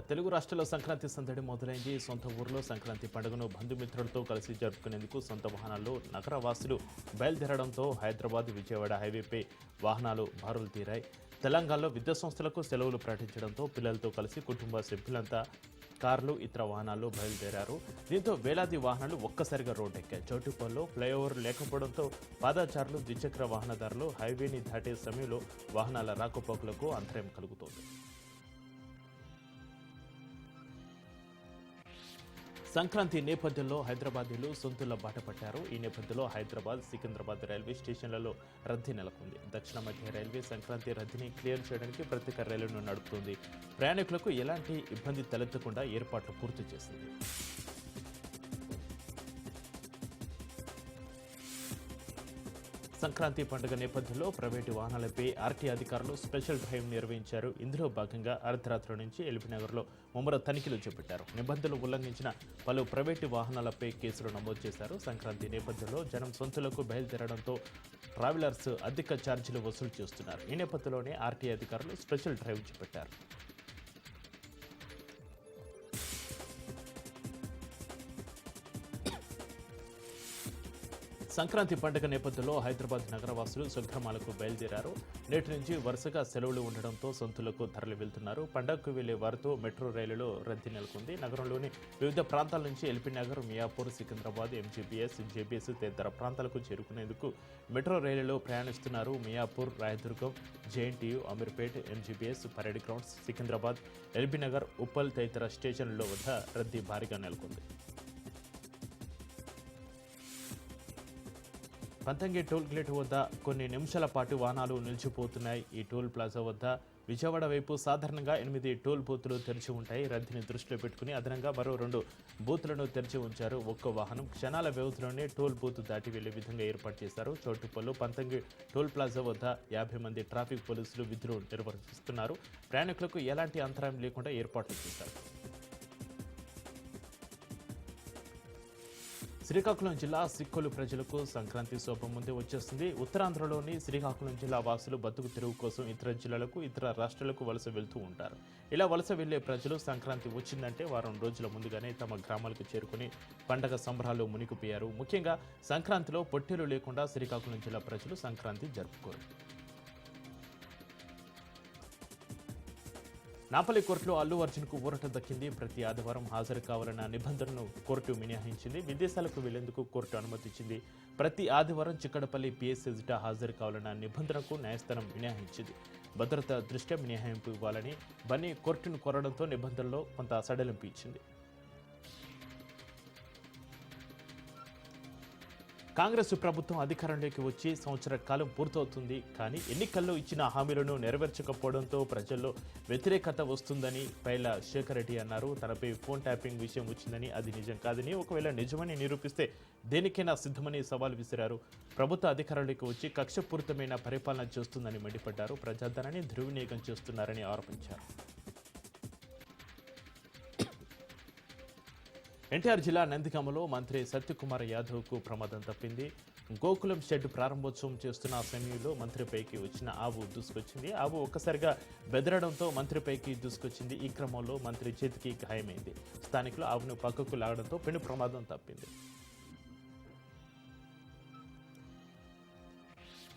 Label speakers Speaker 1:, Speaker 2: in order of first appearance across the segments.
Speaker 1: తెలుగు రాష్ట్రాల్లో సంక్రాంతి సందడి మొదలైంది. సొంత ఊర్లో సంక్రాంతి పండుగను బంధుమిత్రులతో కలిసి జరుపుకునేందుకు సొంత వాహనాల్లో నగర వాసులు బయలుదేరడంతో హైదరాబాద్ విజయవాడ హైవేపై వాహనాలు బారులు తీరాయి. తెలంగాణలో విద్యా సంస్థలకు సెలవులు ప్రకటించడంతో పిల్లలతో కలిసి కుటుంబ సభ్యులంతా కార్లు ఇతర వాహనాలు బయలుదేరారు. దీంతో వేలాది వాహనాలు ఒక్కసారిగా రోడ్డెక్కాయి. చౌటుపల్లో ఫ్లైఓవర్ లేకపోవడంతో పాదాచారులు ద్విచక్ర వాహనదారులు హైవేని దాటే సమయంలో వాహనాల రాకపోకలకు అంతరాయం కలుగుతోంది. సంక్రాంతి నేపథ్యంలో హైదరాబాదీలు సొంతుల బాట పట్టారు. ఈ నేపథ్యంలో హైదరాబాద్ సికింద్రాబాద్ రైల్వే స్టేషన్లలో రద్దీ నెలకొంది. దక్షిణ మధ్య రైల్వే సంక్రాంతి రద్దీని క్లియర్ చేయడానికి ప్రత్యేక రైళ్ళను నడుపుతుంది. ప్రయాణికులకు ఎలాంటి ఇబ్బంది తలెత్తకుండా ఏర్పాట్లు పూర్తి చేసింది. సంక్రాంతి పండుగ నేపథ్యంలో ప్రైవేటు వాహనాలపై ఆర్టీ అధికారులు స్పెషల్ డ్రైవ్ నిర్వహించారు. ఇందులో భాగంగా అర్ధరాత్రి నుంచి ఎల్బీనగర్లో ముమ్మర తనిఖీలు చేపట్టారు. నిబంధనలు ఉల్లంఘించిన పలు ప్రైవేటు వాహనాలపై కేసులు నమోదు చేశారు. సంక్రాంతి నేపథ్యంలో జనం సొంతలకు బయలుదేరడంతో ట్రావెలర్స్ అధిక ఛార్జీలు వసూలు చేస్తున్నారు. ఈ నేపథ్యంలోనే ఆర్టీ అధికారులు స్పెషల్ డ్రైవ్ చేపట్టారు. సంక్రాంతి పండుగ నేపథ్యంలో హైదరాబాద్ నగరవాసులు స్వగ్రామాలకు బయలుదేరారు. నేటి నుంచి వరుసగా సెలవులు ఉండడంతో సొంతులకు తరలి వెళ్తున్నారు. పండగకు వెళ్ళే వారితో మెట్రో రైలులో రద్దీ నెలకొంది. నగరంలోని వివిధ ప్రాంతాల నుంచి LP Nagar Miyapur Secunderabad MGBS JBS తదితర ప్రాంతాలకు చేరుకునేందుకు మెట్రో రైలులో ప్రయాణిస్తున్నారు. Miyapur Rayadurgam JNTU Ameerpet MGBS parade grounds Secunderabad LB Nagar Uppal తదితర స్టేషన్ల వద్ద రద్దీ భారీగా నెలకొంది. పంతంగి టోల్ గేట్ వద్ద కొన్ని నిమిషాల పాటు వాహనాలు నిలిచిపోతున్నాయి. ఈ టోల్ ప్లాజా వద్ద విజయవాడ వైపు సాధారణంగా ఎనిమిది టోల్ బూతులు తెరిచి ఉంటాయి. రద్దీని దృష్టిలో పెట్టుకుని అదనంగా మరో రెండు బూతులను తెరిచి ఉంచారు. ఒక్కో వాహనం క్షణాల వ్యవధిలోనే టోల్ బూత్ దాటి వెళ్ళే విధంగా ఏర్పాటు చేశారు. చోటుపల్లు పంతంగి టోల్ ప్లాజా వద్ద యాభై మంది ట్రాఫిక్ పోలీసులు విధులు నిర్వహిస్తున్నారు ప్రయాణికులకు ఎలాంటి అంతరాయం లేకుండా ఏర్పాట్లు చేశారు. శ్రీకాకుళం జిల్లా సిక్కులు ప్రజలకు సంక్రాంతి శోభ ముందే వచ్చేస్తుంది. ఉత్తరాంధ్రలోని శ్రీకాకుళం జిల్లా వాసులు బతుకు తెరువు కోసం ఇతర జిల్లాలకు ఇతర రాష్ట్రాలకు వలస వెళ్తూ ఉంటారు. ఇలా వలస వెళ్ళే ప్రజలు సంక్రాంతి వచ్చిందంటే వారం రోజుల ముందుగానే తమ గ్రామాలకు చేరుకుని పండగ సంబరాలు మునిగిపోయారు. ముఖ్యంగా సంక్రాంతిలో పొట్టేలు లేకుండా శ్రీకాకుళం జిల్లా ప్రజలు సంక్రాంతి జరుపుకోరు. నాపల్లి కోర్టులో అల్లు అర్జున్కు ఊరట దక్కింది. ప్రతి ఆదివారం హాజరు కావాలన్న నిబంధనను కోర్టు మినహాయించింది. విదేశాలకు వెళ్ళేందుకు కోర్టు అనుమతించింది ప్రతి ఆదివారం చిక్కడపల్లి పిఎస్ ఎదుట హాజరు కావాలన్న నిబంధనకు న్యాయస్థానం మినహాయించింది. భద్రత దృష్ట్యా మినహాయింపు ఇవ్వాలని బన్నీ కోర్టును కోరడంతో నిబంధనలో కొంత సడలింపు ఇచ్చింది. కాంగ్రెస్ ప్రభుత్వం అధికారంలోకి వచ్చి సంవత్సర కాలం పూర్తవుతుంది. కానీ ఎన్నికల్లో ఇచ్చిన హామీలను నెరవేర్చకపోవడంతో ప్రజల్లో వ్యతిరేకత వస్తుందని పైల శేఖర్ రెడ్డి అన్నారు. తనపై ఫోన్ ట్యాపింగ్ విషయం వచ్చిందని అది నిజం కాదని ఒకవేళ నిజమని నిరూపిస్తే దేనికైనా సిద్ధమని సవాల్ విసిరారు. ప్రభుత్వ అధికారంలోకి వచ్చి కక్షపూరితమైన పరిపాలన చేస్తుందని మండిపడ్డారు. ప్రజాధనాన్ని దుర్వినియోగం చేస్తున్నారని ఆరోపించారు. ఎన్టీఆర్ జిల్లా నందిగామలో మంత్రి సత్యకుమార్ యాదవ్కు ప్రమాదం తప్పింది. గోకులం షెడ్ ప్రారంభోత్సవం చేస్తున్న ఆ సమయంలో మంత్రిపైకి వచ్చిన ఆవు దూసుకొచ్చింది. ఆవు ఒక్కసారిగా బెదరడంతో మంత్రిపైకి దూసుకొచ్చింది. ఈ క్రమంలో మంత్రి చేతికి గాయమైంది. స్థానికులు ఆవును పక్కకు లాగడంతో పెను ప్రమాదం తప్పింది.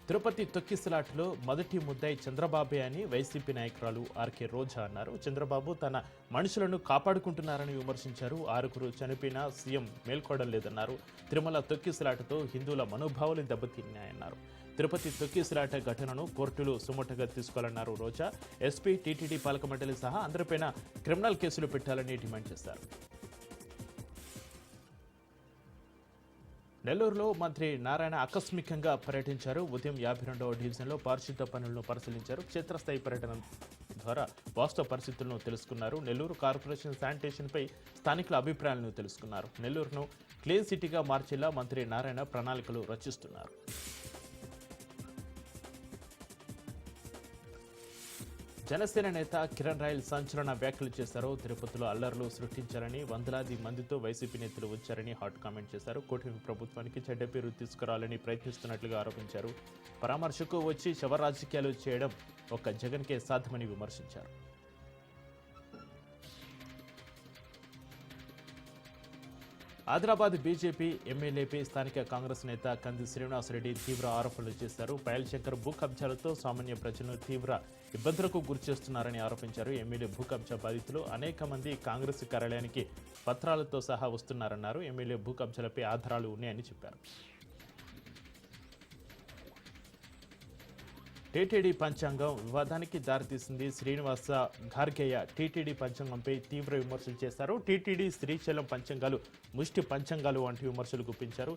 Speaker 1: తిరుపతి తొక్కిసలాట్లో మొదటి ముద్దాయి చంద్రబాబే అని వైసీపీ నాయకురాలు ఆర్కే రోజా అన్నారు. చంద్రబాబు తన మనుషులను కాపాడుకుంటున్నారని విమర్శించారు. ఆరుగురు చనిపోయినా సీఎం మేల్కోవడం లేదన్నారు. తిరుమల తొక్కిసలాటతో హిందువుల మనోభావాలు దెబ్బతిన్నాయన్నారు. తిరుపతి తొక్కిసలాట ఘటనను కోర్టులు సుమోటగా తీసుకోవాలన్నారు రోజా. ఎస్పీ టీటీడీ పాలక మండలి సహా అందరిపైన క్రిమినల్ కేసులు పెట్టాలని డిమాండ్ చేశారు. నెల్లూరులో మంత్రి నారాయణ ఆకస్మికంగా పర్యటించారు. ఉదయం యాభై రెండవ డివిజన్లో పారిశుద్ధ పనులను పరిశీలించారు. క్షేత్రస్థాయి పర్యటన ద్వారా వాస్తవ పరిస్థితులను తెలుసుకున్నారు. నెల్లూరు కార్పొరేషన్ శానిటేషన్పై స్థానికుల అభిప్రాయాలను తెలుసుకున్నారు. నెల్లూరును క్లీన్ సిటీగా మార్చేలా మంత్రి నారాయణ ప్రణాళికలు రచిస్తున్నారు. జనసేన నేత కిరణ్ రాయల్ సంచలన వ్యాఖ్యలు చేశారు. తిరుపతిలో అల్లర్లు సృష్టించారని వందలాది మందితో వైసీపీ నేతలు వచ్చారని హాట్ కామెంట్ చేశారు. కూటమి ప్రభుత్వానికి చెడ్డ పేరు తీసుకురావాలని ప్రయత్నిస్తున్నట్లుగా ఆరోపించారు. పరామర్శకు వచ్చి శవ రాజకీయాలు చేయడం ఒక జగన్కే సాధ్యమని విమర్శించారు. ఆదిలాబాద్ బీజేపీ ఎమ్మెల్యేపై స్థానిక కాంగ్రెస్ నేత కంది శ్రీనివాసరెడ్డి తీవ్ర ఆరోపణలు చేశారు. పయల్శంకర్ భూ కబ్జాలతో సామాన్య ప్రజలను తీవ్ర ఇబ్బందులకు గురిచేస్తున్నారని ఆరోపించారు. ఎమ్మెల్యే భూ కబ్జా బాధితులు అనేక మంది కాంగ్రెస్ కార్యాలయానికి పత్రాలతో సహా వస్తున్నారన్నారు. ఎమ్మెల్యే భూ కబ్జాలపై ఆధారాలు ఉన్నాయని చెప్పారు. టీటీడీ పంచాంగం వివాదానికి దారితీసింది. శ్రీనివాస ఘార్గేయ టీటీడీ పంచాంగంపై తీవ్ర విమర్శలు చేశారు. టీటీడీ శ్రీశైలం పంచాంగాలు ముష్టి పంచాంగాలు వంటి విమర్శలు గుప్పించారు.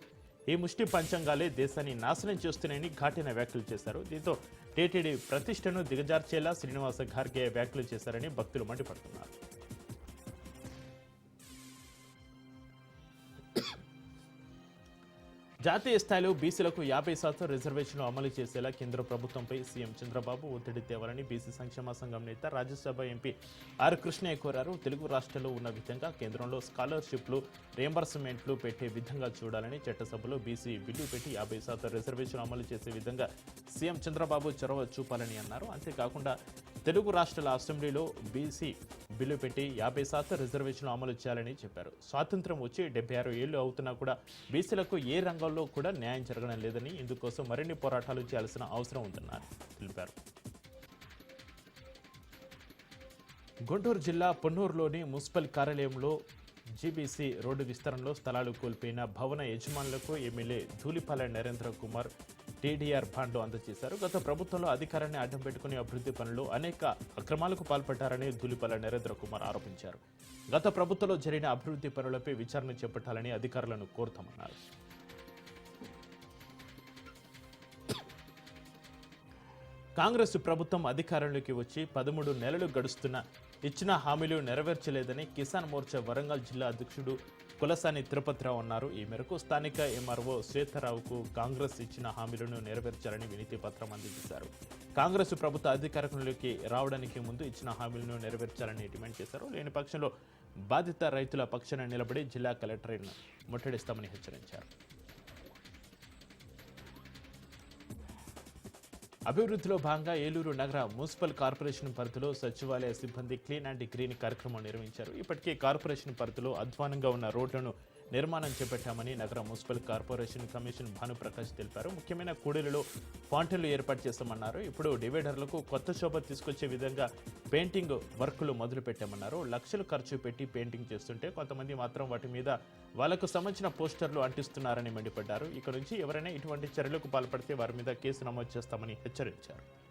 Speaker 1: ఈ ముష్టి పంచాంగాలే దేశాన్ని నాశనం చేస్తున్నాయని ఘాటిన వ్యాఖ్యలు చేశారు. దీంతో టీటీడీ ప్రతిష్టను దిగజార్చేలా శ్రీనివాస ఘార్గేయ వ్యాఖ్యలు చేశారని భక్తులు మండిపడుతున్నారు. జాతీయ స్థాయిలో బీసీలకు యాభై శాతం రిజర్వేషన్లు అమలు చేసేలా కేంద్ర ప్రభుత్వంపై సీఎం చంద్రబాబు ఒత్తిడి తేవాలని బీసీ సంక్షేమ సంఘం నేత రాజ్యసభ ఎంపీ ఆర్ కృష్ణయ్య కోరారు. తెలుగు రాష్ట్రాల్లో ఉన్న విధంగా కేంద్రంలో స్కాలర్షిప్లు రియంబర్స్మెంట్లు పెట్టే విధంగా చూడాలని చట్టసభలో బీసీ బిల్లు పెట్టి యాభై శాతం రిజర్వేషన్ అమలు చేసే విధంగా సీఎం చంద్రబాబు చొరవ చూపాలని అన్నారు. అంతేకాకుండా తెలుగు రాష్ట్రాల అసెంబ్లీలో బీసీ బిల్లు పెట్టి యాభై శాతం రిజర్వేషన్లు అమలు చేయాలని చెప్పారు. స్వాతంత్రం వచ్చి డెబ్బై ఆరు ఏళ్ళు అవుతున్నా కూడా బీసీలకు ఏ రంగం రంగంలో కూడా న్యాయం జరగడం లేదని ఇందుకోసం మరిన్ని పోరాటాలు చేయాల్సిన అవసరం ఉందన్నారు. తెలిపారు. గుంటూరు జిల్లా పొన్నూరులోని మున్సిపల్ కార్యాలయంలో జీబీసీ రోడ్డు విస్తరణలో స్థలాలు కోల్పోయిన భవన యజమానులకు ఎమ్మెల్యే ధూలిపాల నరేంద్ర కుమార్ టీడీఆర్ బాండ్లు అందజేశారు. గత ప్రభుత్వంలో అధికారాన్ని అడ్డం పెట్టుకుని అభివృద్ధి పనులు అనేక అక్రమాలకు పాల్పడ్డారని ధూలిపాల నరేంద్ర కుమార్ ఆరోపించారు. గత ప్రభుత్వంలో జరిగిన అభివృద్ధి పనులపై విచారణ చేపట్టాలని అధికారులను కోరుతామన్నారు. కాంగ్రెస్ ప్రభుత్వం అధికారంలోకి వచ్చి పదమూడు నెలలు గడుస్తున్న ఇచ్చిన హామీలు నెరవేర్చలేదని కిసాన్ మోర్చా వరంగల్ జిల్లా అధ్యక్షుడు కులసాని తిరుపతిరావు అన్నారు. ఈ మేరకు స్థానిక ఎంఆర్ఓ శ్వేతరావుకు కాంగ్రెస్ ఇచ్చిన హామీలను నెరవేర్చాలని వినతి పత్రం అందజేశారు కాంగ్రెస్ ప్రభుత్వ అధికారంలోకి రావడానికి ముందు ఇచ్చిన హామీలను నెరవేర్చాలని డిమాండ్ చేశారు. లేని పక్షంలో బాధిత రైతుల పక్షాన నిలబడి జిల్లా కలెక్టరేట్ను ముట్టడిస్తామని హెచ్చరించారు. అభివృద్ధిలో భాగంగా ఏలూరు నగర మున్సిపల్ కార్పొరేషన్ పరిధిలో సచివాలయ సిబ్బంది క్లీన్ అండ్ గ్రీన్ కార్యక్రమం నిర్వహించారు. ఇప్పటికే కార్పొరేషన్ పరిధిలో అధ్వానంగా ఉన్న రోడ్లను నిర్మాణం చేపట్టామని నగర మున్సిపల్ కార్పొరేషన్ కమిషన్ భానుప్రకాష్ తెలిపారు. ముఖ్యమైన కూడలిలో ఫాంటన్లు ఏర్పాటు చేస్తామన్నారు. ఇప్పుడు డివైడర్లకు కొత్త శోభ తీసుకొచ్చే విధంగా పెయింటింగ్ వర్కులు మొదలు పెట్టామన్నారు లక్షలు ఖర్చు పెట్టి పెయింటింగ్ చేస్తుంటే కొంతమంది మాత్రం వాటి మీద వాళ్ళకు సంబంధించిన పోస్టర్లు అంటిస్తున్నారని మండిపడ్డారు. ఇక నుంచి ఎవరైనా ఇటువంటి చర్యలకు పాల్పడితే వారి మీద కేసు నమోదు చేస్తామని హెచ్చరించారు.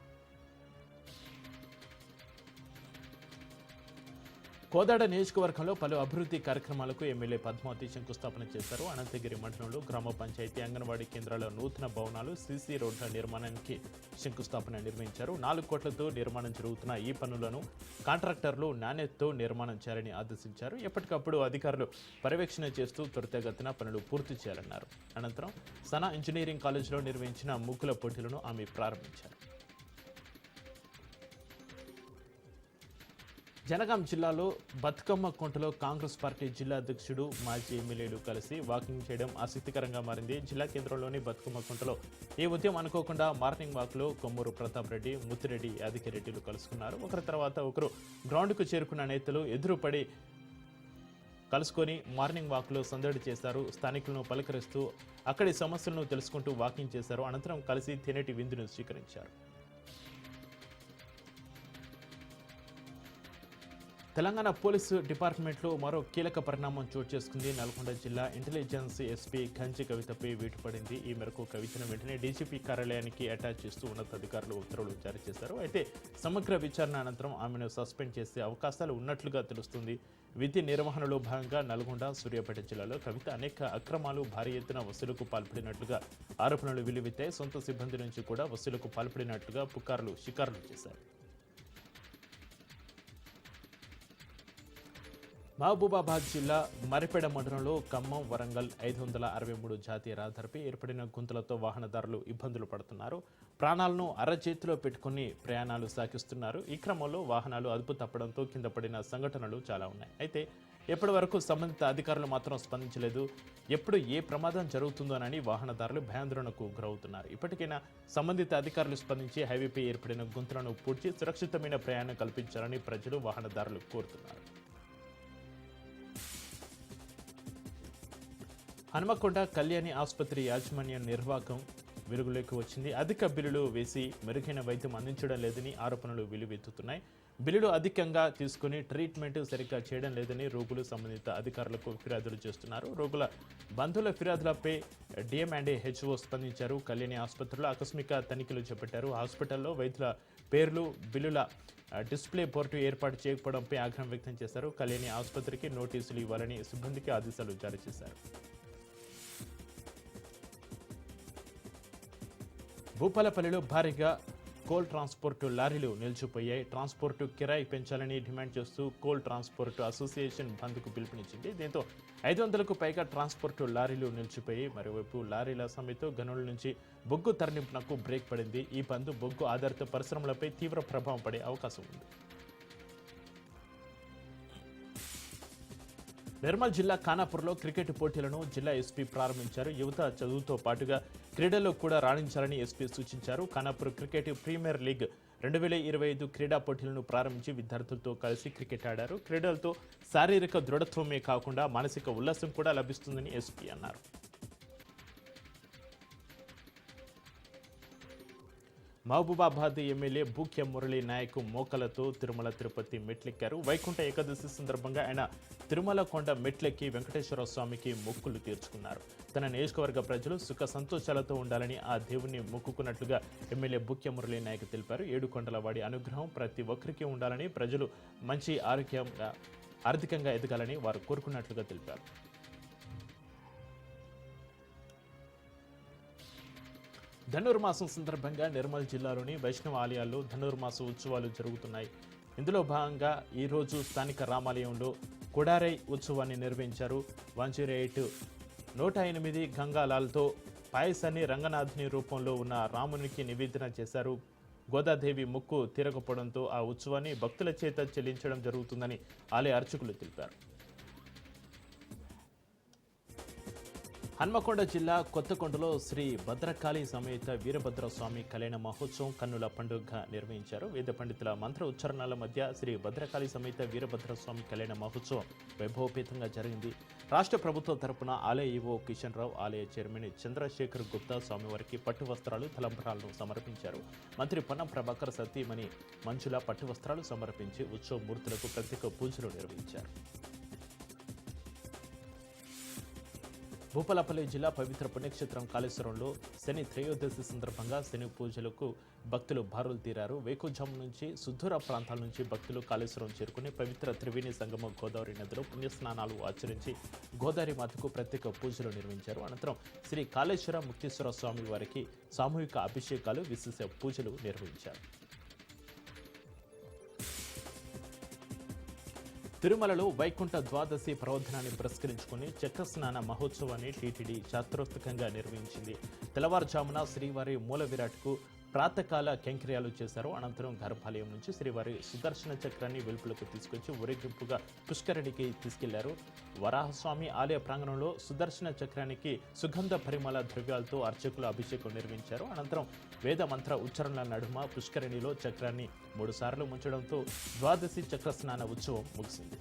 Speaker 1: కోదాడ నియోజకవర్గంలో పలు అభివృద్ధి కార్యక్రమాలకు ఎమ్మెల్యే పద్మావతి శంకుస్థాపన చేశారు. అనంతగిరి మండలంలో గ్రామ పంచాయతీ అంగన్వాడీ కేంద్రాల నూతన భవనాలు సీసీ రోడ్ల నిర్మాణానికి శంకుస్థాపన నిర్మించారు నాలుగు కోట్లతో నిర్మాణం జరుగుతున్న ఈ పనులను కాంట్రాక్టర్లు నాణ్యతతో నిర్మాణం చేయాలని ఆదేశించారు. ఎప్పటికప్పుడు అధికారులు పర్యవేక్షణ చేస్తూ త్వరితగతిన పనులు పూర్తి చేయాలన్నారు. అనంతరం సనా ఇంజనీరింగ్ కాలేజీలో నిర్వహించిన ముగ్గుల పోటీలను ఆమె ప్రారంభించారు. జనగాం జిల్లాలో బతుకమ్మ కొంటలో కాంగ్రెస్ పార్టీ జిల్లా అధ్యక్షుడు మాజీ ఎమ్మెల్యేలు కలిసి వాకింగ్ చేయడం ఆసక్తికరంగా మారింది. జిల్లా కేంద్రంలోని బతుకమ్మ కొంటలో ఈ ఉదయం అనుకోకుండా మార్నింగ్ వాక్లో కొమ్మూరు ప్రతాప్ రెడ్డి ముత్తిరెడ్డి యాదగిరెడ్డిలు కలుసుకున్నారు. ఒకరి తర్వాత ఒకరు గ్రౌండ్కు చేరుకున్న నేతలు ఎదురుపడి కలుసుకొని మార్నింగ్ వాక్లో సందడి చేశారు. స్థానికులను పలకరిస్తూ అక్కడి సమస్యలను తెలుసుకుంటూ వాకింగ్ చేశారు. అనంతరం కలిసి తినేటి విందును స్వీకరించారు. తెలంగాణ పోలీసు డిపార్ట్మెంట్లో మరో కీలక పరిణామం చోటు చేసుకుంది. నల్గొండ జిల్లా ఇంటెలిజెన్స్ ఎస్పీ కంచి కవితపై వేటు పడింది. ఈ మేరకు కవితను వెంటనే డీజీపీ కార్యాలయానికి అటాచ్ చేస్తూ ఉన్నతాధికారులు ఉత్తర్వులు జారీ చేశారు. అయితే సమగ్ర విచారణ అనంతరం ఆమెను సస్పెండ్ చేసే అవకాశాలు ఉన్నట్లుగా తెలుస్తుంది. విధి నిర్వహణలో భాగంగా నల్గొండ సూర్యాపేట జిల్లాలో కవిత అనేక అక్రమాలు భారీ ఎత్తున వసూలుకు పాల్పడినట్లుగా ఆరోపణలు వెలువెత్తాయి సొంత సిబ్బంది నుంచి కూడా వసూలుకు పాల్పడినట్లుగా పుకార్లు షికారులు చేశారు. మహబూబాబాద్ జిల్లా మరిపెడ మండలంలో ఖమ్మం వరంగల్ ఐదు వందల అరవై మూడు జాతీయ రహదారిపై ఏర్పడిన గుంతలతో వాహనదారులు ఇబ్బందులు పడుతున్నారు. ప్రాణాలను అరచేతిలో పెట్టుకుని ప్రయాణాలు సాగిస్తున్నారు. ఈ క్రమంలో వాహనాలు అదుపు తప్పడంతో కింద పడిన సంఘటనలు చాలా ఉన్నాయి. అయితే ఎప్పటి వరకు సంబంధిత అధికారులు మాత్రం స్పందించలేదు. ఎప్పుడు ఏ ప్రమాదం జరుగుతుందోనని వాహనదారులు భయాందోళనకు గురవుతున్నారు. ఇప్పటికైనా సంబంధిత అధికారులు స్పందించి హైవేపై ఏర్పడిన గుంతలను పూడ్చి సురక్షితమైన ప్రయాణం కల్పించాలని ప్రజలు వాహనదారులు కోరుతున్నారు. హనుమకొండ కళ్యాణి ఆసుపత్రి యాజమాన్యం నిర్వాహకం వెలుగులోకి వచ్చింది. అధిక బిల్లులు వేసి మెరుగైన వైద్యం అందించడం లేదని ఆరోపణలు వెలువెత్తుతున్నాయి బిల్లులు అధికంగా తీసుకుని ట్రీట్మెంట్ సరిగ్గా చేయడం లేదని రోగులు సంబంధిత అధికారులకు ఫిర్యాదులు చేస్తున్నారు. రోగుల బంధువుల ఫిర్యాదులపై డిఎం అండ్ హెచ్ఓ స్పందించారు. కళ్యాణి ఆసుపత్రిలో ఆకస్మిక తనిఖీలు చేపట్టారు. హాస్పిటల్లో వైద్యుల పేర్లు బిల్లుల డిస్ప్లే బోర్డు ఏర్పాటు చేయకపోవడంపై ఆగ్రహం వ్యక్తం చేశారు. కళ్యాణి ఆసుపత్రికి నోటీసులు ఇవ్వాలని సిబ్బందికి ఆదేశాలు జారీ చేశారు. భూపాలపల్లిలో భారీగా కోల్ ట్రాన్స్పోర్ట్ లారీలు నిలిచిపోయాయి. ట్రాన్స్పోర్ట్ కిరాయి పెంచాలని డిమాండ్ చేస్తూ కోల్ ట్రాన్స్పోర్ట్ అసోసియేషన్ బంద్కు పిలుపునిచ్చింది. దీంతో ఐదు వందలకు పైగా ట్రాన్స్పోర్ట్ లారీలు నిలిచిపోయి మరోవైపు లారీల సమ్మెతో గనుల నుంచి బొగ్గు తరలింపునకు బ్రేక్ పడింది. ఈ బంద్ బొగ్గు ఆధారిత పరిశ్రమలపై తీవ్ర ప్రభావం పడే అవకాశం ఉంది. నిర్మల్ జిల్లా ఖానాపూర్లో క్రికెట్ పోటీలను జిల్లా ఎస్పీ ప్రారంభించారు. యువత చదువుతో పాటుగా క్రీడల్లో కూడా రాణించాలని ఎస్పీ సూచించారు. ఖానాపూర్ క్రికెట్ ప్రీమియర్ లీగ్ రెండు వేల ఇరవై ఐదు క్రీడా పోటీలను ప్రారంభించి విద్యార్థులతో కలిసి క్రికెట్ ఆడారు. క్రీడలతో శారీరక దృఢత్వమే కాకుండా మానసిక ఉల్లాసం కూడా లభిస్తుందని ఎస్పీ అన్నారు. మహబూబాబాద్ ఎమ్మెల్యే భూఖ్య మురళీ నాయక్ మోకలతో తిరుమల తిరుపతి మెట్లెక్కారు. వైకుంఠ ఏకాదశి సందర్భంగా ఆయన తిరుమల కొండ మెట్లెక్కి వెంకటేశ్వర స్వామికి మొక్కులు తీర్చుకున్నారు. తన నియోజకవర్గ ప్రజలు సుఖ సంతోషాలతో ఉండాలని ఆ దేవుణ్ణి మొక్కుకున్నట్లుగా ఎమ్మెల్యే భూఖ్య మురళీ నాయక్ తెలిపారు. ఏడు కొండల వాడి అనుగ్రహం ప్రతి ఒక్కరికి ఉండాలని ప్రజలు మంచి ఆరోగ్యంగా ఆర్థికంగా ఎదగాలని వారు కోరుకున్నట్లుగా తెలిపారు. ధనుర్మాసం సందర్భంగా నిర్మల్ జిల్లాలోని వైష్ణవ ఆలయాల్లో ధనుర్మాస ఉత్సవాలు జరుగుతున్నాయి. ఇందులో భాగంగా ఈరోజు స్థానిక రామాలయంలో కొడారై ఉత్సవాన్ని నిర్వహించారు వన్ జీరో ఎయిట్. నూట ఎనిమిది గంగాలాల్తో పాయసాన్ని రంగనాథుని రూపంలో ఉన్న రామునికి నివేదన చేశారు. గోదాదేవి ముక్కు తిరగపడంతో ఆ ఉత్సవాన్ని భక్తుల చేత చెల్లించడం జరుగుతుందని ఆలయ అర్చకులు తెలిపారు. హన్మకొండ జిల్లా కొత్తకొండలో శ్రీ భద్రకాళి సమేత వీరభద్ర స్వామి కళ్యాణ మహోత్సవం కన్నుల పండుగ నిర్వహించారు. వేద పండితుల మంత్ర ఉచ్చారణల మధ్య శ్రీ భద్రకాళి సమేత వీరభద్ర స్వామి కళ్యాణ మహోత్సవం వైభవపేతంగా జరిగింది. రాష్ట్ర ప్రభుత్వం తరపున ఆలయ ఈవో కిషన్ రావు ఆలయ చైర్మన్ చంద్రశేఖర్ గుప్తా స్వామివారికి పట్టు వస్త్రాలు తలంబరాలను సమర్పించారు. మంత్రి పొన్నం ప్రభాకర్ సతీమణి మంచుల పట్టు వస్త్రాలు సమర్పించి ఉత్సవ మూర్తులకు ప్రత్యేక పూజలు నిర్వహించారు. భూపాలపల్లి జిల్లా పవిత్ర పుణ్యక్షేత్రం కాళేశ్వరంలో శని త్రయోదశి సందర్భంగా శని పూజలకు భక్తులు బారులు తీరారు. వేకుజాము నుంచి సుదూర ప్రాంతాల నుంచి భక్తులు కాళేశ్వరం చేరుకుని పవిత్ర త్రివేణి సంగమ గోదావరి నదిలో పుణ్యస్నానాలు ఆచరించి గోదావరి మాతకు ప్రత్యేక పూజలు నిర్వహించారు. అనంతరం శ్రీ కాళేశ్వర ముక్తేశ్వర స్వామి వారికి సామూహిక అభిషేకాలు విశేష పూజలు నిర్వహించారు. తిరుమలలో వైకుంఠ ద్వాదశి ప్రవర్ధనాన్ని పురస్కరించుకుని చక్రస్నాన మహోత్సవాన్ని టీటీడీ శాస్త్రోక్తంగా నిర్వహించింది. తెల్లవారుజామున శ్రీవారి మూల విరాట్కు ప్రాతకాల కైంకర్యాలు చేశారు. అనంతరం గర్భాలయం నుంచి శ్రీవారి సుదర్శన చక్రాన్ని వెలుపులకు తీసుకొచ్చి ఊరేగింపుగా పుష్కరిణికి తీసుకెళ్ళారు. వరాహస్వామి ఆలయ ప్రాంగణంలో సుదర్శన చక్రానికి సుగంధ పరిమళ ద్రవ్యాలతో అర్చకులు అభిషేకం నిర్వహించారు. అనంతరం వేద మంత్ర ఉచ్చారణల నడుమ పుష్కరిణిలో చక్రాన్ని మూడుసార్లు ముంచడంతో ద్వాదశి చక్ర స్నాన ఉత్సవం ముగిసింది.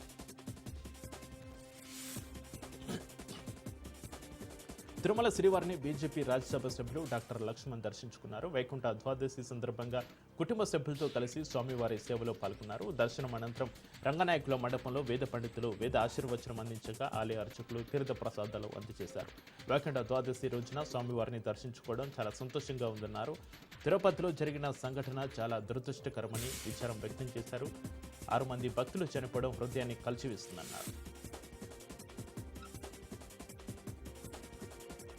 Speaker 1: తిరుమల శ్రీవారిని బీజేపీ రాజ్యసభ సభ్యులు డాక్టర్ లక్ష్మణ్ దర్శించుకున్నారు. వైకుంఠ ద్వాదశి సందర్భంగా కుటుంబ సభ్యులతో కలిసి స్వామివారి సేవలో పాల్గొన్నారు. దర్శనం అనంతరం రంగనాయకుల మండపంలో వేద పండితులు వేద ఆశీర్వచనం అందించగా ఆలయ అర్చకులు తీర్థ ప్రసాదాలు అందజేశారు. వైకుంఠ ద్వాదశి రోజున స్వామివారిని దర్శించుకోవడం చాలా సంతోషంగా ఉందన్నారు. తిరుపతిలో జరిగిన సంఘటన చాలా దురదృష్టకరమని విచారం వ్యక్తం చేశారు. ఆరు మంది భక్తులు చనిపోవడం హృదయాన్ని కలిచివేస్తుందన్నారు.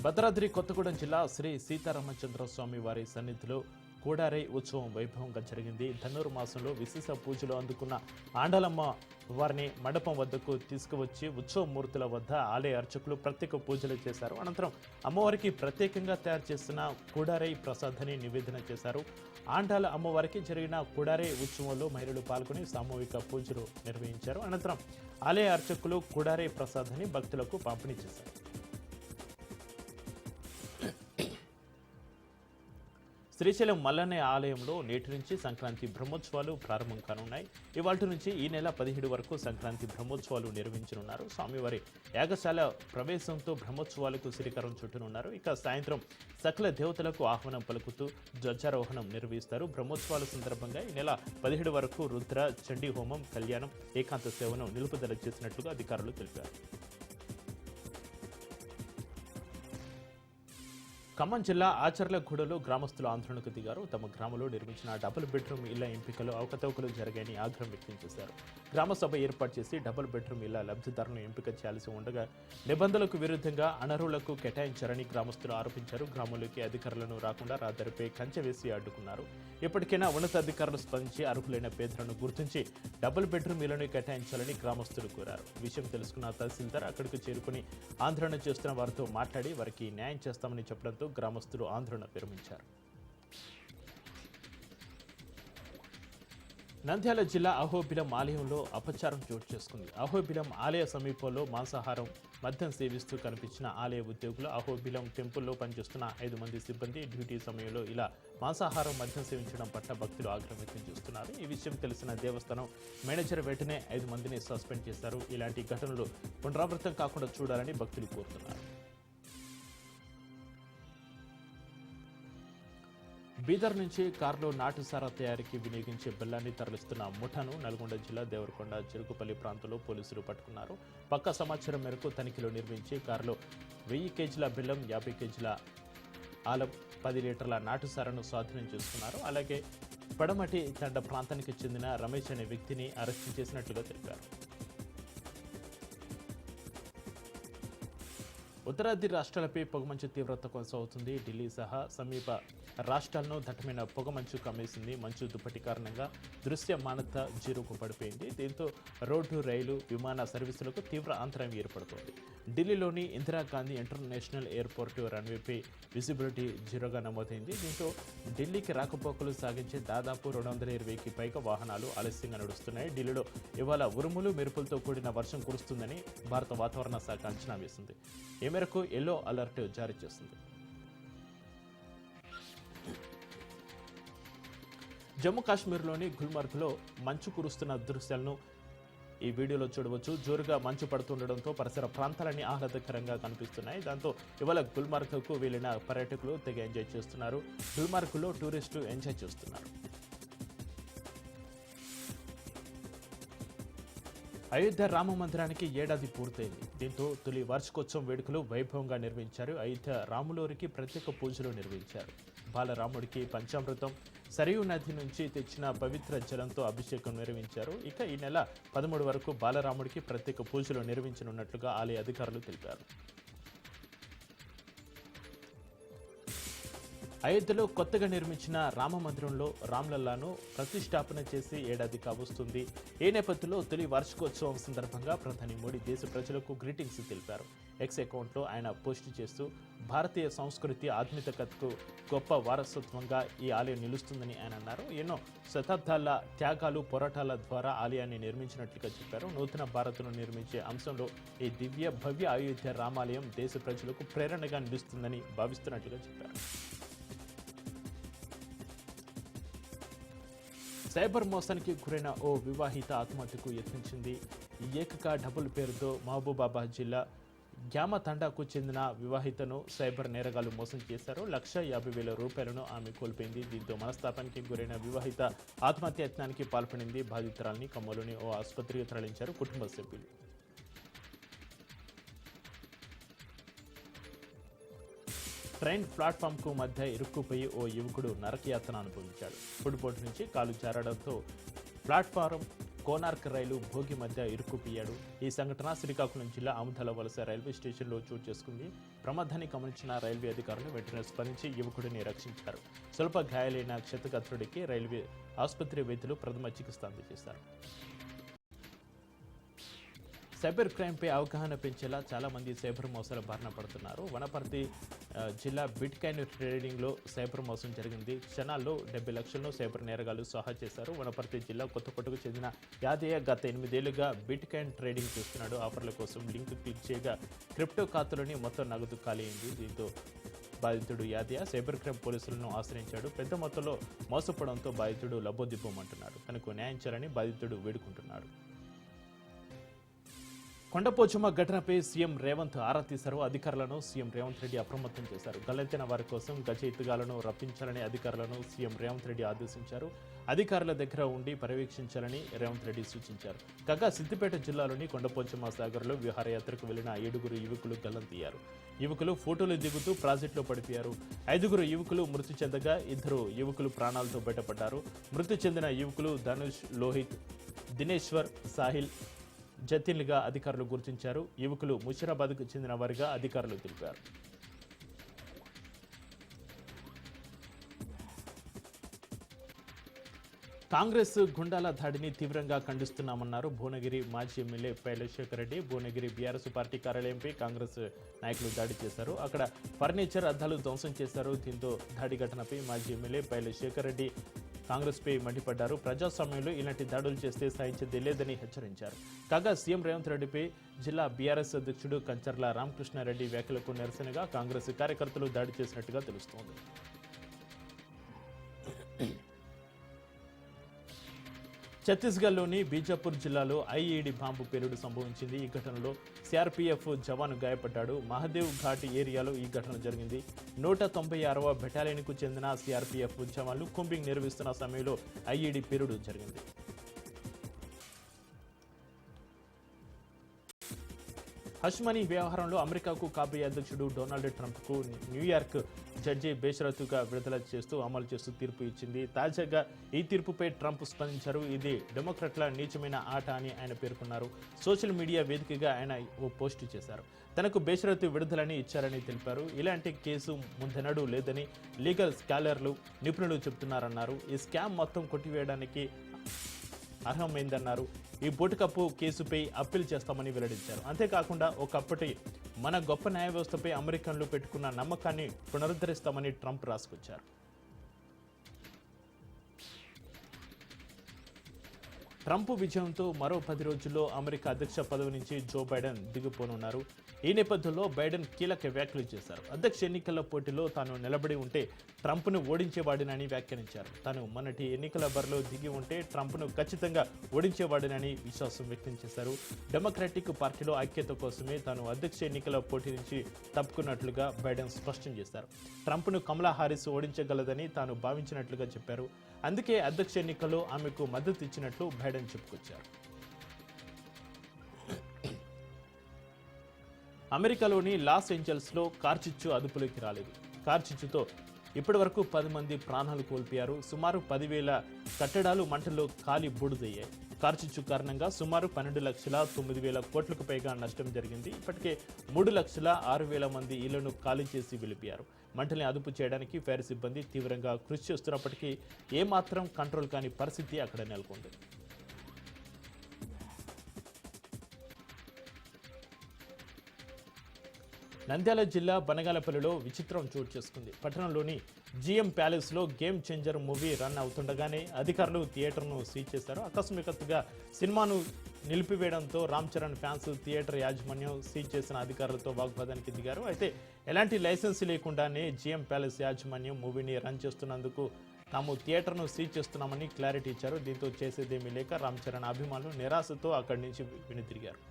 Speaker 1: భద్రాద్రి కొత్తగూడెం జిల్లా శ్రీ సీతారామచంద్ర స్వామి వారి సన్నిధిలో కూడారై ఉత్సవం వైభవంగా జరిగింది. ధనురు మాసంలో విశేష పూజలు అందుకున్న ఆండలమ్మ వారిని మండపం వద్దకు తీసుకువచ్చి ఉత్సవ మూర్తుల వద్ద ఆలయ అర్చకులు ప్రత్యేక పూజలు చేశారు. అనంతరం అమ్మవారికి ప్రత్యేకంగా తయారు చేసిన కూడారై ప్రసాదాన్ని నివేదన చేశారు. ఆండాల అమ్మవారికి జరిగిన కుడారే ఉత్సవంలో మహిళలు పాల్గొని సామూహిక పూజలు నిర్వహించారు. అనంతరం ఆలయ అర్చకులు కుడారే ప్రసాదాన్ని భక్తులకు పంపిణీ చేశారు. శ్రీశైలం మల్లన్న ఆలయంలో నేటి నుంచి సంక్రాంతి బ్రహ్మోత్సవాలు ప్రారంభం కానున్నాయి. ఇవాటి నుంచి ఈ నెల పదిహేడు వరకు సంక్రాంతి బ్రహ్మోత్సవాలు నిర్వహించనున్నారు. స్వామివారి యాగశాల ప్రవేశంతో బ్రహ్మోత్సవాలకు శ్రీకారం చుట్టనున్నారు. ఇక సాయంత్రం సకల దేవతలకు ఆహ్వానం పలుకుతూ ధ్వజారోహణం నిర్వహిస్తారు. బ్రహ్మోత్సవాల సందర్భంగా ఈ నెల పదిహేడు వరకు రుద్ర చండీ హోమం కళ్యాణం ఏకాంత సేవను నిలుపుదల చేసినట్లుగా అధికారులు తెలిపారు. ఖమ్మం జిల్లా ఆచర్లగూడలో గ్రామస్తులు ఆందోళనకు దిగారు. తమ గ్రామంలో నిర్మించిన డబుల్ బెడ్రూమ్ ఇళ్ళ ఎంపికలు అవకతవకలు జరిగాయని ఆగ్రహం వ్యక్తం చేశారు. గ్రామ సభ ఏర్పాటు చేసి డబుల్ బెడ్రూమ్ ఇళ్ళ లబ్ధిదారులను ఎంపిక చేయాల్సి ఉండగా నిబంధనలకు విరుద్ధంగా అనర్హులకు కేటాయించారని గ్రామస్తులు ఆరోపించారు. గ్రామంలోకి అధికారులను రాకుండా రాదరిపై కంచె వేసి అడ్డుకున్నారు. ఇప్పటికైనా ఉన్నతాధికారులు స్పందించి అర్హులైన పేదలను గుర్తించి డబుల్ బెడ్రూమ్ ఇళ్ళను కేటాయించాలని గ్రామస్తులు కోరారు. విషయం తెలుసుకున్న తహసీల్దార్ అక్కడికి చేరుకుని ఆందోళన చేస్తున్న వారితో మాట్లాడి వారికి న్యాయం చేస్తామని చెప్పడంతో గ్రామస్తులు ఆందోళన విరమించారు. నంద్యాల జిల్లా అహోబిలం ఆలయంలో అపచారం చోటు చేసుకుంది. అహోబిలం ఆలయ సమీపంలో మాంసాహారం మద్యం సేవిస్తూ కనిపించిన ఆలయ ఉద్యోగులు అహోబిలం టెంపుల్లో పనిచేస్తున్న ఐదు మంది సిబ్బంది డ్యూటీ సమయంలో ఇలా మాంసాహారం మద్యం సేవించడం పట్ల భక్తులు ఆగ్రహం వ్యక్తం చేస్తున్నారు. ఈ విషయం తెలిసిన దేవస్థానం మేనేజర్ వెంటనే ఐదు మందిని సస్పెండ్ చేశారు. ఇలాంటి ఘటనలు పునరావృతం కాకుండా చూడాలని భక్తులు కోరుతున్నారు. బీదర్ నుంచి కారులో నాటుసారా తయారీకి వినియోగించే బెల్లాన్ని తరలిస్తున్న ముఠాను నల్గొండ జిల్లా దేవరకొండ చెరుకుపల్లి ప్రాంతంలో పోలీసులు పట్టుకున్నారు. పక్క సమాచారం మేరకు తనిఖీలు నిర్మించి కారులో వెయ్యి కేజీల బెల్లం యాభై కేజీల ఆలం పది లీటర్ల నాటుసారాను స్వాధీనం చేసుకున్నారు. అలాగే పడమటి తండ ప్రాంతానికి చెందిన రమేష్ అనే వ్యక్తిని అరెస్టు చేసినట్లుగా తెలిపారు. ఉత్తరాది రాష్ట్రాలపై పొగమంచు తీవ్రత కొనసాగుతుంది. ఢిల్లీ సహా సమీప రాష్ట్రాలను దట్టమైన పొగమంచు కమ్మేసింది. మంచు దుప్పటి కారణంగా దృశ్య మానత జీరోకు పడిపోయింది దీంతో రోడ్డు రైలు విమాన సర్వీసులకు తీవ్ర అంతరాయం ఏర్పడుతోంది. ఢిల్లీలోని ఇందిరాగాంధీ ఇంటర్నేషనల్ ఎయిర్పోర్టు రన్వేపై విజిబిలిటీ జీరోగా నమోదైంది. దీంతో ఢిల్లీకి రాకపోకలు సాగించే దాదాపు రెండు వందల ఇరవైకి పైగా వాహనాలు ఆలస్యంగా నడుస్తున్నాయి. ఢిల్లీలో ఇవాళ ఉరుములు మెరుపులతో కూడిన వర్షం కురుస్తుందని భారత వాతావరణ శాఖ అంచనా వేసింది. ఈ మేరకు ఎల్లో అలర్ట్ జారీ చేసింది జమ్మూ కాశ్మీర్లోని గుల్మర్గ్లో మంచు కురుస్తున్న దృశ్యాలను ఈ వీడియోలో చూడవచ్చు. జోరుగా మంచు పడుతుండడంతో పరిసర ప్రాంతాలన్నీ ఆహ్లాదకరంగా కనిపిస్తున్నాయి. దాంతో ఇవాళ గుల్మార్గ్కు వెళ్ళిన పర్యాటకులు తెగ ఎంజాయ్ చేస్తున్నారు. గుల్మార్గ్లో టూరిస్టులు ఎంజాయ్ చేస్తున్నారు. అయోధ్య రామ మందిరానికి ఏడాది పూర్తయింది. దీంతో తొలి వార్షికోత్సవం వేడుకలు వైభవంగా నిర్వహించారు. అయోధ్య రాములోరికి ప్రత్యేక పూజలు నిర్వహించారు. బాలరాముడికి పంచామృతం సరియు నది నుంచి తెచ్చిన పవిత్ర జలంతో అభిషేకం నిర్వహించారు. ఇక ఈ నెల పదమూడు వరకు బాలరాముడికి ప్రత్యేక పూజలు నిర్వహించనున్నట్లుగా ఆలయ అధికారులు తెలిపారు. అయోధ్యలో కొత్తగా నిర్మించిన రామ మందిరంలో రామ్లల్లాను ప్రతిష్టాపన చేసి ఏడాది కావస్తుంది. ఈ నేపథ్యంలో తొలి వార్షికోత్సవం సందర్భంగా ప్రధాని మోడీ దేశ ప్రజలకు గ్రీటింగ్స్ తెలిపారు. ఎక్స్ అకౌంట్లో ఆయన పోస్ట్ చేస్తూ భారతీయ సంస్కృతి ఆధునికతకు గొప్ప వారసత్వంగా ఈ ఆలయం నిలుస్తుందని ఆయన అన్నారు. ఎన్నో శతాబ్దాల త్యాగాలు పోరాటాల ద్వారా ఆలయాన్ని నిర్మించినట్లుగా చెప్పారు. నూతన భారత్ను నిర్మించే అంశంలో ఈ దివ్య భవ్య అయోధ్య రామాలయం దేశ ప్రజలకు ప్రేరణగా నిలుస్తుందని భావిస్తున్నట్లుగా చెప్పారు. సైబర్ మోసానికి గురైన ఓ వివాహిత ఆత్మహత్యకు యత్నించింది. ఏకక డబుల్ పేరుతో మహబూబాబాద్ జిల్లా గ్యామ తండాకు చెందిన వివాహితను సైబర్ నేరగాలు మోసం చేశారు. లక్ష యాభై వేల రూపాయలను ఆమె కోల్పోయింది. దీంతో మనస్తాపానికి గురైన వివాహిత ఆత్మహత్య యత్నానికి పాల్పడింది. బాధితురాల్ని కమ్మలోని ఓ ఆసుపత్రికి తరలించారు కుటుంబ సభ్యులు. ట్రైన్ ప్లాట్ఫామ్కు మధ్య ఇరుక్కుపోయి ఓ యువకుడు నరకయాతన అనుభవించాడు. ఫుడ్పోర్ట్ నుంచి కాలు జారడంతో ప్లాట్ఫారం కోనార్క్ రైలు భోగి మధ్య ఇరుక్కుపోయాడు. ఈ సంఘటన శ్రీకాకుళం జిల్లా ఆముదల వలస రైల్వే స్టేషన్లో చోటు చేసుకుంది. ప్రమాదాన్ని గమనించిన రైల్వే అధికారులు వెంటనే స్పందించి యువకుడిని రక్షించారు. స్వల్ప గాయాలైన క్షతగాత్రుడికి రైల్వే ఆసుపత్రి వైద్యులు ప్రథమ చికిత్స అందజేశారు. సైబర్ క్రైమ్పై అవగాహన పెంచేలా చాలామంది సైబర్ మోసాల బారిన పడుతున్నారు. వనపర్తి జిల్లా బిట్ కాయిన్ ట్రేడింగ్లో సైబర్ మోసం జరిగింది. క్షణాల్లో డెబ్బై లక్షలను సైబర్ నేరగాలు సహా చేశారు. వనపర్తి జిల్లా కొత్తకోటకు చెందిన యాదయ్య గత ఎనిమిదేళ్ళుగా బిట్ కాయిన్ ట్రేడింగ్ చేస్తున్నాడు. ఆఫర్ల కోసం లింక్ క్లిక్ చేయగా క్రిప్టో ఖాతాలోని మొత్తం నగదు ఖాళీ అయింది. దీంతో బాధితుడు యాదయ్య సైబర్ క్రైమ్ పోలీసులను ఆశ్రయించాడు. పెద్ద మొత్తంలో మోసపోవడంతో బాధితుడు లబ్బోదిబ్బమంటున్నాడు తనకు న్యాయం చేయాలని బాధితుడు వేడుకుంటున్నాడు. కొండపోచమ్మ ఘటనపై సీఎం రేవంత్ ఆరా తీశారు. అధికారులను సీఎం రేవంత్ రెడ్డి అప్రమత్తం చేశారు. గల్లెత్తిన వారి కోసం గజ ఎత్తుగాలను రప్పించాలని అధికారులను సీఎం రేవంత్ రెడ్డి ఆదేశించారు. అధికారుల దగ్గర ఉండి పర్యవేక్షించాలని రేవంత్ రెడ్డి సూచించారు. కాగా సిద్దిపేట జిల్లాలోని కొండపోచమ్మ సాగర్లో విహారయాత్రకు వెళ్ళిన ఏడుగురు యువకులు గల్లంతయ్యారు. యువకులు ఫోటోలు దిగుతూ ప్రాజెక్టులో పడిపోయారు. ఐదుగురు యువకులు మృతి చెందగా ఇద్దరు యువకులు ప్రాణాలతో బయటపడ్డారు. మృతి చెందిన యువకులు ధనుష్ లోహిత్ దినేశ్వర్ సాహిల్ జతిన్లుగా అధికారులు గుర్తించారు. యువకులు ముషిరాబాద్కు చెందిన వారిగా అధికారులు తెలిపారు. కాంగ్రెస్ గుండాల దాడిని తీవ్రంగా ఖండిస్తున్నామన్నారు భువనగిరి మాజీ MLA Pailla Shekar Reddy. Bhuvanagiri BRS party కార్యాలయంపై Congress నాయకులు దాడి చేశారు. అక్కడ ఫర్నిచర్ అద్దాలు ధ్వంసం చేశారు. దీంతో దాడి ఘటనపై మాజీ ఎమ్మెల్యే పైలశేఖర్ రెడ్డి కాంగ్రెస్పై మండిపడ్డారు. ప్రజాస్వామ్యంలో ఇలాంటి దాడులు చేస్తే సహించేది లేదని హెచ్చరించారు. కాగా సీఎం రేవంత్ రెడ్డిపై జిల్లా బీఆర్ఎస్ అధ్యక్షుడు కంచర్ల రామకృష్ణారెడ్డి వ్యాఖ్యలకు నిరసనగా కాంగ్రెస్ కార్యకర్తలు దాడి చేసినట్టుగా తెలుస్తోంది. ఛత్తీస్గఢ్లోని బీజాపూర్ జిల్లాలో ఐఈడి బాంబు పేలుడు సంభవించింది. ఈ ఘటనలో సిఆర్పీఎఫ్ జవాను గాయపడ్డాడు. మహదేవ్ ఘాట్ ఏరియాలో ఈ ఘటన జరిగింది. నూట తొంభై ఆరవ బెటాలియన్కు చెందిన సిఆర్పీఎఫ్ జవాన్లు కుంబింగ్ నిర్వహిస్తున్న సమయంలో ఐఈడి పేలుడు జరిగింది. హష్మనీ వ్యవహారంలో అమెరికాకు కాబోయే అధ్యక్షుడు డొనాల్డ్ ట్రంప్కు న్యూయార్క్ జడ్జి బేషరతుగా విడుదల చేస్తూ అమలు చేస్తూ తీర్పు ఇచ్చింది. తాజాగా ఈ తీర్పుపై ట్రంప్ స్పందించారు. ఇది డెమోక్రట్ల నీచమైన ఆట అని ఆయన పేర్కొన్నారు. సోషల్ మీడియా వేదికగా ఆయన ఓ పోస్ట్ చేశారు. తనకు బేషరతు విడుదలని ఇచ్చారని తెలిపారు. ఇలాంటి కేసు ముందెనడూ లేదని లీగల్ స్కాలర్లు నిపుణులు చెబుతున్నారన్నారు. ఈ స్కామ్ మొత్తం కొట్టివేయడానికి అర్హమైందన్నారు ఈ బోటుకప్పు కేసుపై అప్పీల్ చేస్తామని వెల్లడించారు. అంతేకాకుండా ఒకప్పటి మన గొప్ప న్యాయ వ్యవస్థపై అమెరికన్లు పెట్టుకున్న నమ్మకాన్ని పునరుద్ధరిస్తామని ట్రంప్ రాసుకొచ్చారు. ట్రంప్ విజయంతో మరో పది రోజుల్లో అమెరికా అధ్యక్ష పదవి నుంచి జో బైడెన్ దిగిపోనున్నారు. ఈ నేపథ్యంలో బైడెన్ కీలక వ్యాఖ్యలు చేశారు. అధ్యక్ష ఎన్నికల పోటీలో తాను నిలబడి ఉంటే ట్రంప్ను ఓడించేవాడినని వ్యాఖ్యానించారు. తాను మొన్నటి ఎన్నికల బరిలో దిగి ఉంటే ట్రంప్ను ఖచ్చితంగా ఓడించేవాడినని విశ్వాసం వ్యక్తం చేశారు. డెమోక్రాటిక్ పార్టీలో ఐక్యత కోసమే తాను అధ్యక్ష ఎన్నికల పోటీ నుంచి తప్పుకున్నట్లుగా బైడెన్ స్పష్టం చేశారు. ట్రంప్ను కమలా హారిస్ ఓడించగలదని తాను భావించినట్లుగా చెప్పారు. అందుకే అధ్యక్ష ఎన్నికల్లో ఆమెకు మద్దతు ఇచ్చినట్లు బైడెన్ చెప్పుకొచ్చారు. అమెరికాలోని లాస్ ఏంజల్స్లో కార్చిచ్చు అదుపులోకి రాలేదు. కార్చిచ్చుతో ఇప్పటి వరకు పది మంది ప్రాణాలు కోల్పోయారు. సుమారు పదివేల కట్టడాలు మంటల్లో కాలి బూడిదయ్యాయి. కార్చిచ్చు కారణంగా సుమారు పన్నెండు లక్షల తొమ్మిది వేల కోట్లకు పైగా నష్టం జరిగింది. ఇప్పటికే మూడు లక్షల ఆరు వేల మంది ఇళ్ళను ఖాళీ చేసి వెళ్ళిపోయారు. మంటల్ని అదుపు చేయడానికి ఫైర్ సిబ్బంది తీవ్రంగా కృషి చేస్తున్నప్పటికీ ఏమాత్రం కంట్రోల్ కాని పరిస్థితి అక్కడ నెలకొంది. నంద్యాల జిల్లా బనగాలపల్లిలో విచిత్రం చోటు చేసుకుంది. పట్టణంలోని జిఎం ప్యాలెస్లో గేమ్ చేంజర్ మూవీ రన్ అవుతుండగానే అధికారులు థియేటర్ను సీజ్ చేశారు. ఆకస్మికతగా సినిమాను నిలిపివేయడంతో రామ్ చరణ్ ఫ్యాన్స్ థియేటర్ యాజమాన్యం సీజ్ చేసిన అధికారులతో వాగ్వాదానికి దిగారు. అయితే ఎలాంటి లైసెన్స్ లేకుండానే జిఎం ప్యాలెస్ యాజమాన్యం మూవీని రన్ చేస్తున్నందుకు తాము థియేటర్ను సీజ్ చేస్తున్నామని క్లారిటీ ఇచ్చారు. దీంతో చేసేదేమీ లేక రామ్ చరణ్ అభిమానులు నిరాశతో అక్కడి నుంచి వెనుతిరిగారు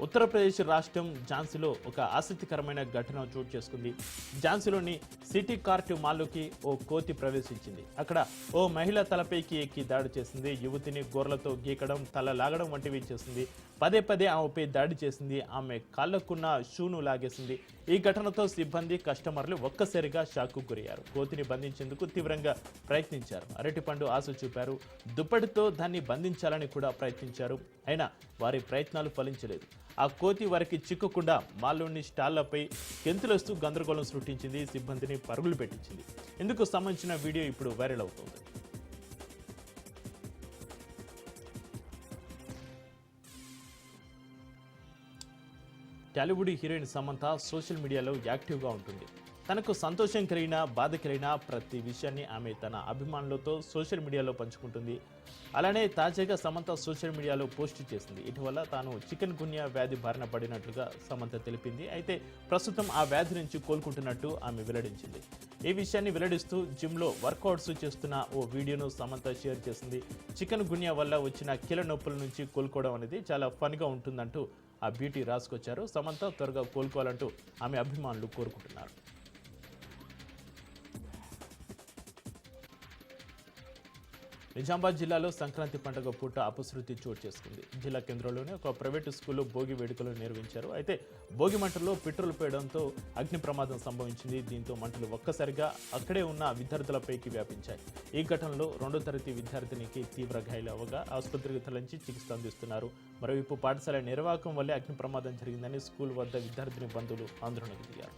Speaker 1: ఉత్తరప్రదేశ్ రాష్ట్రం ఝాన్సీలో ఒక ఆసక్తికరమైన ఘటన చోటు చేసుకుంది. ఝాన్సీలోని సిటీ కార్ట్ మాల్లోకి ఓ కోతి ప్రవేశించింది. అక్కడ ఓ మహిళ తలపైకి ఎక్కి దాడి చేసింది. యువతిని గోర్లతో గీకడం తల లాగడం వంటివి చేసింది. పదే పదే ఆమెపై దాడి చేసింది. ఆమె కాళ్ళకున్న షూను లాగేసింది. ఈ ఘటనతో సిబ్బంది కస్టమర్లు ఒక్కసారిగా షాక్కు గురయ్యారు. కోతిని బంధించేందుకు తీవ్రంగా ప్రయత్నించారు. అరటిపండు ఆశ చూపారు. దుప్పటితో దాన్ని బంధించాలని కూడా ప్రయత్నించారు. అయినా వారి ప్రయత్నాలు ఫలించలేదు. ఆ కోతి వారికి చిక్కకుండా మాల్లోని స్టాళ్ళపై గెంతులొస్తూ గందరగోళం సృష్టించింది. సిబ్బందిని పరుగులు పెట్టించింది. ఇందుకు సంబంధించిన వీడియో ఇప్పుడు వైరల్ అవుతోంది. టాలీవుడ్ హీరోయిన్ సమంత సోషల్ మీడియాలో యాక్టివ్గా ఉంటుంది. తనకు సంతోషం కలిగినా బాధ కలిగినా ప్రతి విషయాన్ని ఆమె తన అభిమానులతో సోషల్ మీడియాలో పంచుకుంటుంది. అలానే తాజాగా సమంత సోషల్ మీడియాలో పోస్ట్ చేసింది. ఇటీవల తాను చికెన్ గున్యా వ్యాధి బారిన పడినట్లుగా సమంత తెలిపింది. అయితే ప్రస్తుతం ఆ వ్యాధి నుంచి కోలుకుంటున్నట్టు ఆమె వెల్లడించింది. ఈ విషయాన్ని వెల్లడిస్తూ జిమ్లో వర్కౌట్స్ చేస్తున్న ఓ వీడియోను సమంత షేర్ చేసింది. చికెన్ గున్యా వల్ల వచ్చిన కీల నొప్పుల నుంచి కోలుకోవడం అనేది చాలా ఫన్గా ఉంటుందంటూ ఆ బ్యూటీ రాసుకొచ్చారు. సమంత త్వరగా కోలుకోవాలంటూ ఆమె అభిమానులు కోరుకుంటున్నారు. నిజామాబాద్ జిల్లాలో సంక్రాంతి పండుగ పూట అపశృతి చోటు చేసుకుంది. జిల్లా కేంద్రంలోనే ఒక ప్రైవేటు స్కూల్లో భోగి వేడుకలు నిర్వహించారు. అయితే భోగి మంటల్లో పెట్రోల్ పేయడంతో అగ్ని ప్రమాదం సంభవించింది. దీంతో మంటలు ఒక్కసారిగా అక్కడే ఉన్న విద్యార్థులపైకి వ్యాపించాయి. ఈ ఘటనలో రెండో తరగతి విద్యార్థినికి తీవ్ర గాయాలవగా ఆసుపత్రికి తరలించి చికిత్స అందిస్తున్నారు. మరోవైపు పాఠశాల నిర్వాహకం వల్లే అగ్ని ప్రమాదం జరిగిందని స్కూల్ వద్ద విద్యార్థిని బంధువులు ఆందోళనకు దిగారు.